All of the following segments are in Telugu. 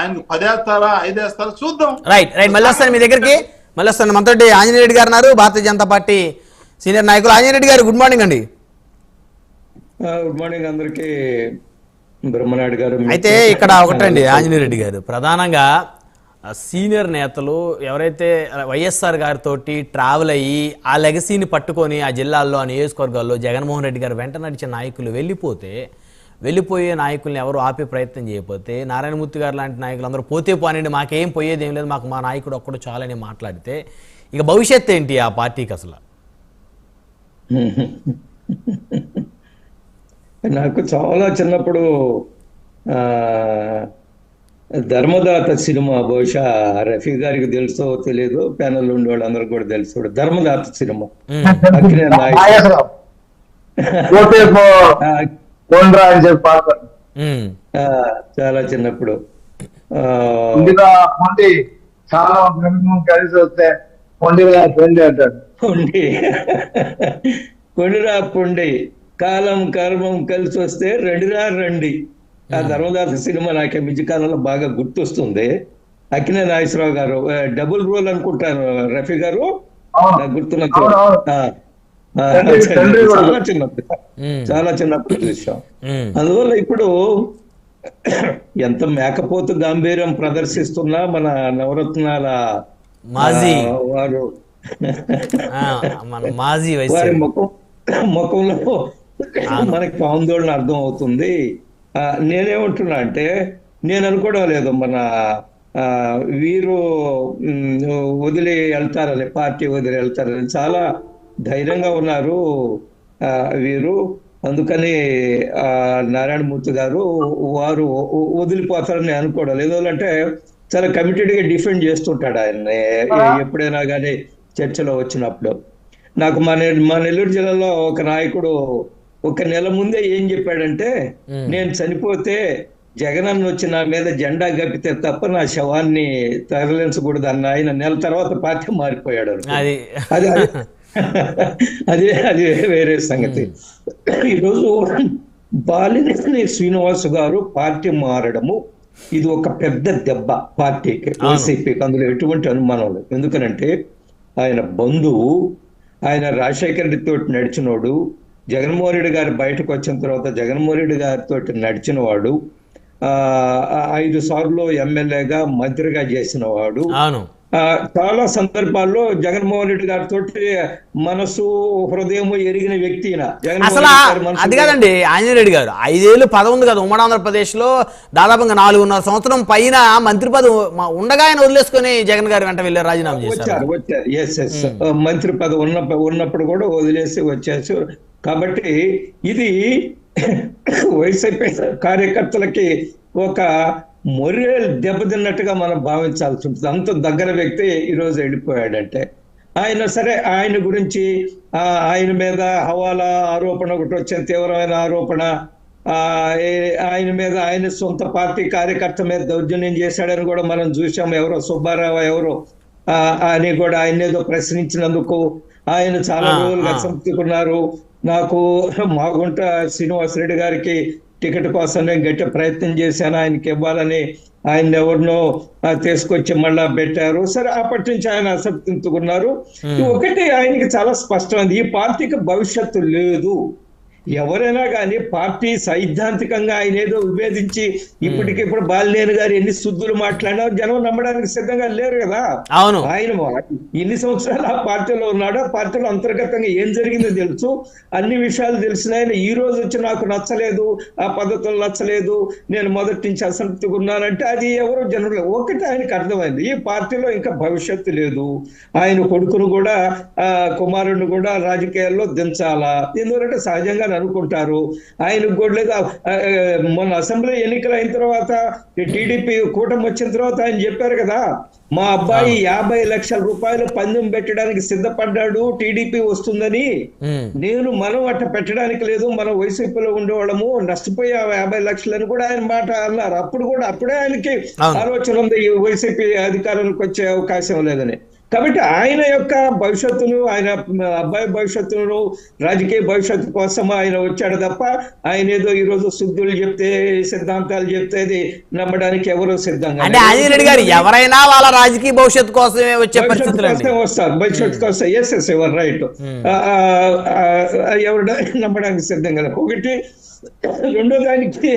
ఆయన పదేస్తారా ఐదేస్తారా చూద్దాం. రైట్ రైట్ మళ్ళీ వస్తాను మీ దగ్గరికి. మళ్ళీ వస్తాను. మనతోటి ఆంజనేయ రెడ్డి గారు ఉన్నారు. భారతీయ జనతా పార్టీ సీనియర్ నాయకులు. ఆంజనేయ రెడ్డి గారు గుడ్ మార్నింగ్ అండి. గుడ్ మార్నింగ్ అందరికి. బ్రహ్మనాయుడు గారు అయితే ఇక్కడ ఒకటండి ఆంజనేయ రెడ్డి గారు. ప్రధానంగా సీనియర్ నేతలు ఎవరైతే వైఎస్ఆర్ గారితో ట్రావెల్ అయ్యి ఆ లెగసీని పట్టుకొని ఆ జిల్లాల్లో ఆ నియోజకవర్గాల్లో జగన్మోహన్ రెడ్డి గారు వెంట నడిచిన నాయకులు వెళ్ళిపోతే వెళ్ళిపోయే నాయకుల్ని ఎవరు ఆపే ప్రయత్నం చేయకపోతే నారాయణమూర్తి గారు లాంటి నాయకులు అందరూ పోతే పోనండి మాకేం పోయేది ఏం లేదు మాకు మా నాయకుడు ఒక్కడు చాలని మాట్లాడితే ఇక భవిష్యత్ ఏంటి ఆ పార్టీకి అసలు? నాకు చాలా చిన్నప్పుడు ఆ ధర్మదాత సినిమా బహుశా రఫీ గారికి తెలుసో తెలియదు ప్యానల్ ఉండే వాళ్ళందరూ కూడా తెలుసు ధర్మదాత సినిమా. అక్కినే. పోండ్రా అని చెప్పి పాడతారు చాలా చిన్నప్పుడు. ఆ, ముందుగా పొండి చాలా కలిసి వస్తే పొండిగా పొండి అంటాడు. పొండి పొండిరా పొండి. కాలం కర్మం కలిసి వస్తే రండిరా రండి. ఆ ధర్మదాస సినిమా నాకు మధ్య కాలంలో బాగా గుర్తొస్తుంది. అక్కినే నాగేశ్వరరావు గారు డబుల్ రోల్ అనుకుంటాను రఫీ గారు. నాకు గుర్తున్న తండ్రి-. చాలా చిన్నప్పుడు చాలా చిన్నప్పుడు చూసాం అందువల్ల ఇప్పుడు ఎంత మేకపోతు గాంభీర్యం ప్రదర్శిస్తున్నా మన నవరత్నాల మాజీ. వారు ఆ, మన మాజీ వారి ముఖం ముఖంలో మనకి ఆందోళన అర్థం అవుతుంది. ఆ, నేనేమంటున్నా అంటే నేను అనుకోవడం లేదు మన ఆ, వీరు వదిలి వెళ్తారని పార్టీ వదిలి వెళ్తారని. చాలా ధైర్యంగా ఉన్నారు. వీరు. అందుకని ఆ, నారాయణమూర్తి గారు వారు వదిలిపోతారని అనుకోవడం లేదు. అంటే చాలా కమిటెడ్గా డిఫెండ్ చేస్తుంటాడు ఆయన ఎప్పుడైనా కానీ చర్చలో వచ్చినప్పుడు. నాకు మా నె- మా నెల్లూరు జిల్లాలో ఒక నాయకుడు ఒక నెల ముందే ఏం చెప్పాడంటే నేను చనిపోతే జగనన్న వచ్చి నా మీద జెండా గప్పితే తప్ప నా శవాన్ని తరలించకూడదు అన్న ఆయన నెల తర్వాత పార్టీ మారిపోయాడు. అది. అది అది- వేరే సంగతి. ఈరోజు బాలినేని శ్రీనివాస్ గారు పార్టీ మారడము ఇది ఒక పెద్ద దెబ్బ పార్టీకి. వైసీపీకి అందులో ఎటువంటి అనుమానం లేదు. ఎందుకనంటే ఆయన బంధువు ఆయన రాజశేఖర రెడ్డితో నడిచినోడు జగన్మోహన్ రెడ్డి గారు బయటకు వచ్చిన తర్వాత జగన్మోహన్ రెడ్డి గారితో నడిచినవాడు ఐదు సార్లు ఎమ్మెల్యేగా మంత్రిగా చేసిన వాడు అవును. ఆ, చాలా సందర్భాల్లో జగన్మోహన్ రెడ్డి గారితో మనసు హృదయం ఎరిగిన వ్యక్తి అసలు అది కాదండి ఆంజనేయ రెడ్డి గారు. ఐదేళ్ళు పదవి ఉంది కదా ఉమ్మడి ఆంధ్రప్రదేశ్లో దాదాపుగా నాలుగున్నర సంవత్సరం పైన మంత్రి పదవి ఉండగా ఆయన వదిలేసుకొని జగన్ గారు వెంట వెళ్ళి రాజీనామా చేశారు. వచ్చారు. మంత్రి పదవి ఉన్న ఉన్నప్పుడు కూడా వదిలేసి వచ్చేసి కాబట్టి ఇది వైసీపీ కార్యకర్తలకి ఒక మొరేల్ దెబ్బతిన్నట్టుగా మనం భావించాల్సి ఉంటుంది. అంత దగ్గర వ్యక్తి ఈరోజు వెళ్ళిపోయాడంటే. ఆయన సరే ఆయన గురించి ఆ, ఆయన మీద హవాలా ఆరోపణ ఒకటి వచ్చిన తీవ్రమైన ఆరోపణ. ఆయన మీద ఆయన సొంత పార్టీ కార్యకర్త మీద దౌర్జన్యం చేశాడని కూడా మనం చూసాం ఎవరో సుబ్బారావు ఎవరో అని కూడా ఆయన ఏదో ప్రశ్నించినందుకు ఆయన చాలా రోజులుగా. సంపుకున్నారు నాకు మాగుంట శ్రీనివాసరెడ్డి గారికి టికెట్ కోసం నేను గట్టి ప్రయత్నం చేశాను. ఆయనకి ఇవ్వాలని ఆయన ఎవరినో తీసుకొచ్చి మళ్ళా పెట్టారు. సరే అప్పటి నుంచి ఆయన అసంతృప్తికున్నారు ఒకటి ఆయనకి చాలా స్పష్టమైంది. ఈ పార్టీకి భవిష్యత్తు లేదు. ఎవరైనా కానీ పార్టీ సైద్ధాంతికంగా ఆయన ఏదో విభేదించి ఇప్పటికిప్పుడు బాలినేని గారు ఎన్ని శుద్ధులు మాట్లాడినా జనం నమ్మడానికి సిద్ధంగా లేరు కదా. అవును. ఆయన ఎన్ని సంవత్సరాలు ఆ పార్టీలో ఉన్నాడో ఆ పార్టీలో అంతర్గతంగా ఏం జరిగిందో తెలుసు. అన్ని విషయాలు తెలిసిన ఆయన ఈ రోజు వచ్చి నాకు నచ్చలేదు ఆ పద్ధతులు నచ్చలేదు నేను మొదటి నుంచి అసంతృప్తిగా ఉన్నానంటే అది ఎవరు జనులు ఒకటి ఆయనకు అర్థమైంది. ఈ పార్టీలో ఇంకా భవిష్యత్తు లేదు. ఆయన కొడుకును కూడా ఆ కుమారుడిని కూడా రాజకీయాల్లో దించాలా? ఎందుకంటే సహజంగా అనుకుంటారు. ఆయనకు కూడా లేదు మొన్న అసెంబ్లీ ఎన్నికలు అయిన తర్వాత టీడీపీ కూటమి వచ్చిన తర్వాత ఆయన చెప్పారు కదా మా అబ్బాయి యాభై లక్షల రూపాయలు పందెం పెట్టడానికి సిద్ధపడ్డాడు టీడీపీ వస్తుందని. నేను మనం అట్ట పెట్టడానికి లేదు మనం వైసీపీలో ఉండేవాళ్ళము నష్టపోయే యాభై లక్షలని కూడా ఆయన మాట అన్నారు. అప్పుడు కూడా అప్పుడే ఆయనకి. ఆలోచన ఉంది వైసీపీ అధికారంలోకి వచ్చే అవకాశం లేదని. కాబట్టి ఆయన యొక్క భవిష్యత్తును ఆయన అబ్బాయి భవిష్యత్తును రాజకీయ భవిష్యత్తు కోసం ఆయన వచ్చాడు తప్ప ఆయన ఏదో ఈ రోజు శుద్ధులు చెప్తే సిద్ధాంతాలు చెప్తే నమ్మడానికి ఎవరు సిద్ధంగా అంటే గారు ఎవరైనా వాళ్ళ రాజకీయ భవిష్యత్తు కోసమే వచ్చే పరిస్థితులు వస్తారు. భవిష్యత్తు కోసం ఎస్ ఎస్ ఎవరు రైట్ ఎవరు నమ్మడానికి సిద్ధంగా. ఒకటి రెండో దానికి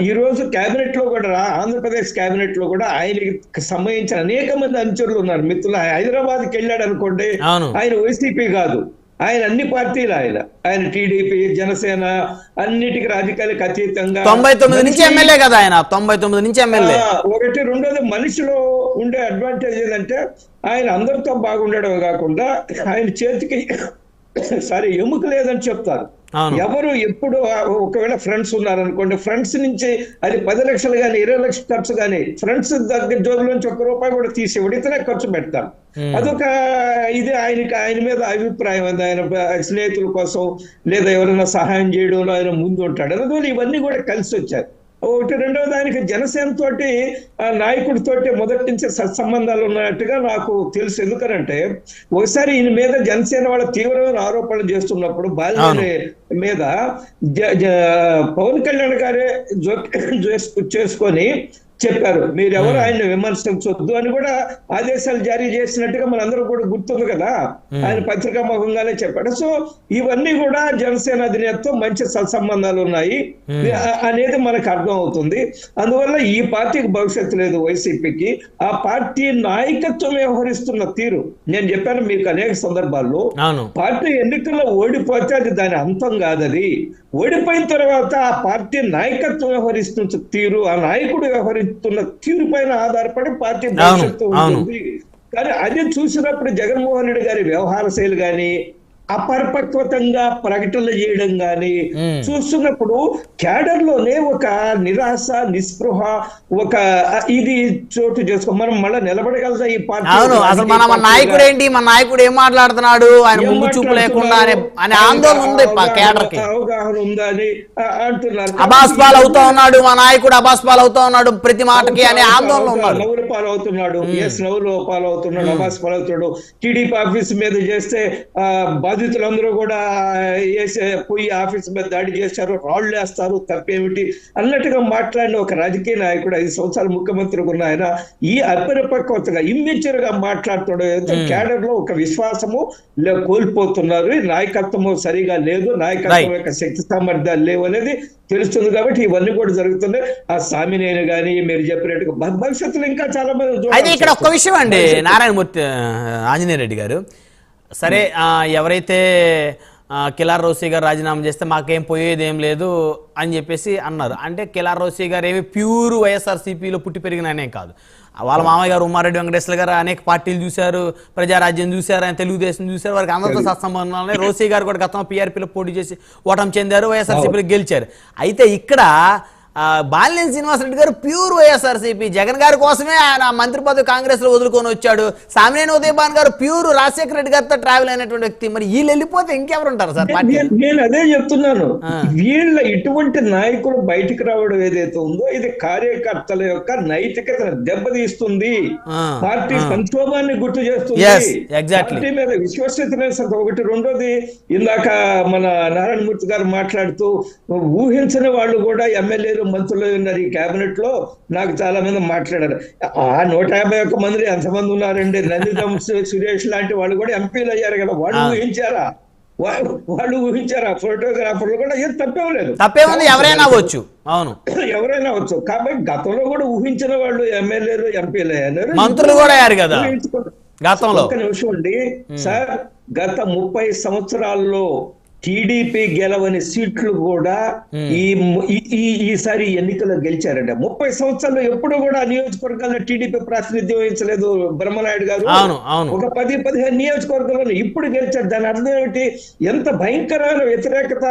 ఈ రోజు కేబినెట్లో కూడా ఆంధ్రప్రదేశ్ కేబినెట్లో కూడా ఆయనకి సంబంధించిన అనేక మంది అనుచరులు ఉన్నారు. మిత్రులు హైదరాబాద్కి వెళ్ళాడు అనుకోండి. ఆయన వైసీపీ కాదు. ఆయన అన్ని పార్టీలు ఆయన. ఆయన టీడీపీ జనసేన అన్నిటికీ రాజకీయాలకు అతీతంగా తొంభై తొమ్మిది నుంచి ఎమ్మెల్యే కదా ఆయన. తొంభై తొమ్మిది నుంచి ఎమ్మెల్యే. ఒకటి రెండోది మనిషిలో ఉండే అడ్వాంటేజ్ ఏంటంటే ఆయన అందరితో బాగుండడం కాకుండా ఆయన చేతికి సారీ ఎముక లేదని చెప్తారు. ఎవరు ఎప్పుడు ఒకవేళ ఫ్రెండ్స్ ఉన్నారనుకోండి ఫ్రెండ్స్ నుంచి అది పది లక్షలు కానీ ఇరవై లక్షలు ఖర్చు కానీ ఫ్రెండ్స్ దగ్గర జోబుల నుంచి ఒక్క రూపాయి కూడా తీసి ఇతనే ఖర్చు పెడతారు అదొక ఇది ఆయనకి ఆయన మీద అభిప్రాయం. అది ఆయన స్నేహితుల కోసం లేదా ఎవరైనా సహాయం చేయడంలో ఆయన ముందు ఉంటాడు అందువల్ల ఇవన్నీ కూడా కలిసి వచ్చాయి ఒకటి రెండవ దానికి జనసేన తోటి ఆ నాయకుడితోటి మొదటి నుంచి సత్సంబంధాలు ఉన్నట్టుగా నాకు తెలుసు. ఎందుకనంటే ఒకసారి ఈయన మీద జనసేన వాళ్ళ తీవ్రమైన ఆరోపణలు చేస్తున్నప్పుడు బాల్య మీద పవన్ కళ్యాణ్ గారే జోక్యం చేసు- చేసుకొని చెప్పారు. మీరెవరు ఆయన విమర్శించొద్దు అని కూడా ఆదేశాలు జారీ చేసినట్టుగా మనందరూ కూడా గుర్తుంది కదా. ఆయన పత్రికా ముఖంగానే చెప్పాడు. సో ఇవన్నీ కూడా జనసేన అధినేతతో మంచి సత్సంబంధాలు ఉన్నాయి. అనేది మనకు అర్థం అవుతుంది అందువల్ల ఈ పార్టీకి భవిష్యత్తు లేదు వైసీపీకి. ఆ పార్టీ నాయకత్వం వ్యవహరిస్తున్న తీరు. నేను చెప్పాను మీకు అనేక సందర్భాల్లో. పార్టీ ఎన్నికల్లో ఓడిపోతే అది దాని అంతం కాదది. ఓడిపోయిన తర్వాత ఆ పార్టీ నాయకత్వం వ్యవహరిస్తున్న తీరు ఆ నాయకుడు వ్యవహరిస్తున్న తీరు పైన ఆధారపడి పార్టీ భవిష్యత్తు. ఉంటుంది కానీ అది చూసినప్పుడు జగన్మోహన్ రెడ్డి గారి వ్యవహార శైలి గాని అపరిపక్వతంగా ప్రకటనలు చేయడం గాని మ్మ్. చూస్తున్నప్పుడు క్యాడర్లోనే ఒక నిరాశ నిస్పృహ ఒక ఇది చోటు చేసుకో మనం మళ్ళీ నిలబడగలదా ఈ పార్టీ? అవును అసలు మన నాయకుడు ఏంటి మన నాయకుడు ఏం మాట్లాడుతున్నాడు? ఆయన ముందు చూపు లేకుండా అనే ఆందోళన ఉంది అవగాహన- కేడర్కి అవగాహన ఉందా అని అంటున్నారు. అబాస్ పాలు అవుతా ఉన్నాడు మా నాయకుడు అబాస్ పాలు అవుతా ఉన్నాడు ప్రతి మాటకి అనే ఆందోళన ఉన్నాడు. నవ్వుల పాలు అవుతున్నాడు ఎస్ నవ్వుల పాలు అవుతున్నాడు అబాస్ పాలు అవుతున్నాడు టీడీపీ ఆఫీస్ మీద చేస్తే బాధితులందరూ కూడా వేసే పోయి ఆఫీస్ మీద దాడి చేశారు రాళ్ళు వేస్తారు తప్పేమిటి అన్నట్టుగా మాట్లాడిన ఒక రాజకీయ నాయకుడు ఐదు సంవత్సరాలు ముఖ్యమంత్రిగా ఉన్న ఆయన ఈ అపరిపక్వతగా ఇమ్మెచ్యూర్గా మాట్లాడుతున్నాడు క్యాడర్లో ఒక విశ్వాసము కోల్పోతున్నారు. ఈ నాయకత్వము సరిగా లేదు. నాయకత్వం. యొక్క శక్తి సామర్థ్యాలు లేవు అనేది తెలుస్తుంది కాబట్టి ఇవన్నీ కూడా జరుగుతున్నాయి. ఆ సామినేని గాని మీరు చెప్పినట్టుగా భవిష్యత్తులో ఇంకా చాలా మంది అయితే ఇక్కడ ఒక్క. విషయం అండి. నారాయణమూర్తి ఆంజనేయ రెడ్డి గారు. సరే ఎవరైతే కిలార్ రోసీ గారు రాజీనామా చేస్తే మాకేం పోయేది ఏం లేదు అని చెప్పేసి అన్నారు. అంటే కిలార్ రోసీ గారు ఏమి ప్యూర్ వైఎస్ఆర్సీపీలో పుట్టి పెరిగిన ఆయనే కాదు. వాళ్ళ మామయ్య గారు ఉమ్మారెడ్డి వెంకటేశ్వర గారు అనేక పార్టీలు చూశారు ప్రజారాజ్యం చూశారు ఆయన తెలుగుదేశం చూశారు వారికి అందరితో సత్సంబంధాలు రోసీ గారు కూడా గతంలో పీఆర్పీలో పోటీ చేసి ఓటమి చెందారు వైఎస్ఆర్సీపీలో గెలిచారు. అయితే ఇక్కడ బాలినేని శ్రీనివాసరెడ్డి గారు ప్యూర్ వైఎస్ఆర్సీపీ. జగన్ గారి కోసమే ఆయన మంత్రి పదవి కాంగ్రెస్లో వదులుకొని వచ్చాడు. సామినేని ఉదయభాన్ గారు ప్యూర్ రాజశేఖర రెడ్డి గారితో ట్రావెల్ అయినటువంటి వ్యక్తి. మరి వీళ్ళు వెళ్ళిపోతే ఇంకెవరు ఉంటారు సార్ నేను- అదే చెప్తున్నాను. వీళ్ళ ఇటువంటి నాయకులు బయటికి రావడం ఏదైతే ఉందో ఇది కార్యకర్తల యొక్క నైతికతను దెబ్బతీస్తుంది. పార్టీ. సంక్షోభాన్ని గుర్తు చేస్తుంది. పార్టీ మీద విశ్వసనీయత ఒకటి రెండోది ఇందాక మన నారాయణమూర్తి గారు మాట్లాడుతూ ఊహించని వాళ్ళు కూడా ఎమ్మెల్యేలు మంత్రులు ఉన్నారు ఈ కేబినెట్లో నాకు చాలా మంది మాట్లాడారు. ఆ నూట యాభై ఒక్క మంది ఎంతమంది ఉన్నారండి? నందితం సురేష్ లాంటి వాళ్ళు కూడా ఎంపీలు అయ్యారు కదా. వాళ్ళు. ఊహించారా? వాళ్ళు ఊహించారా? ఫోటోగ్రాఫర్లు కూడా ఏం తప్పేం లేదు తప్పేముంది ఎవరైనా అవ్వచ్చు. అవును. ఎవరైనా వచ్చు కాబట్టి గతంలో కూడా ఊహించిన వాళ్ళు ఎమ్మెల్యేలు ఎంపీలు అయ్యారు. మంత్రులు కూడా అయ్యారు కదా. గతంలో. ఒక్క నిమిషం అండి. సార్ గత ముప్పై సంవత్సరాల్లో టీడీపీ గెలవని సీట్లు కూడా ఈ ఈసారి ఎన్నికల్లో గెలిచారండి ముప్పై సంవత్సరాలు ఎప్పుడు కూడా నియోజకవర్గాల్లో టీడీపీ ప్రాతినిధ్యం వహించలేదు బ్రహ్మనాయుడు గారు. ఒక పది పదిహేను నియోజకవర్గాల్లో ఇప్పుడు గెలిచారు. దాని అర్థం ఏమిటి? ఎంత భయంకరమైన వ్యతిరేకత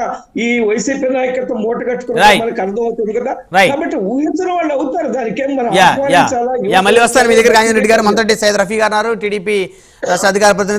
ఈ వైసీపీ నాయకత్వం మూటగట్టుకున్నా. మనకు అర్థం అవుతుంది కదా. కాబట్టి ఊహించిన వాళ్ళు అవుతారు. దానికి ఏం మనం మళ్ళీ వస్తాను మీ దగ్గర రెడ్డి గారు మంత్రి సైద్ రఫీ గారు టీడీపీ అధికార ప్రతినిధి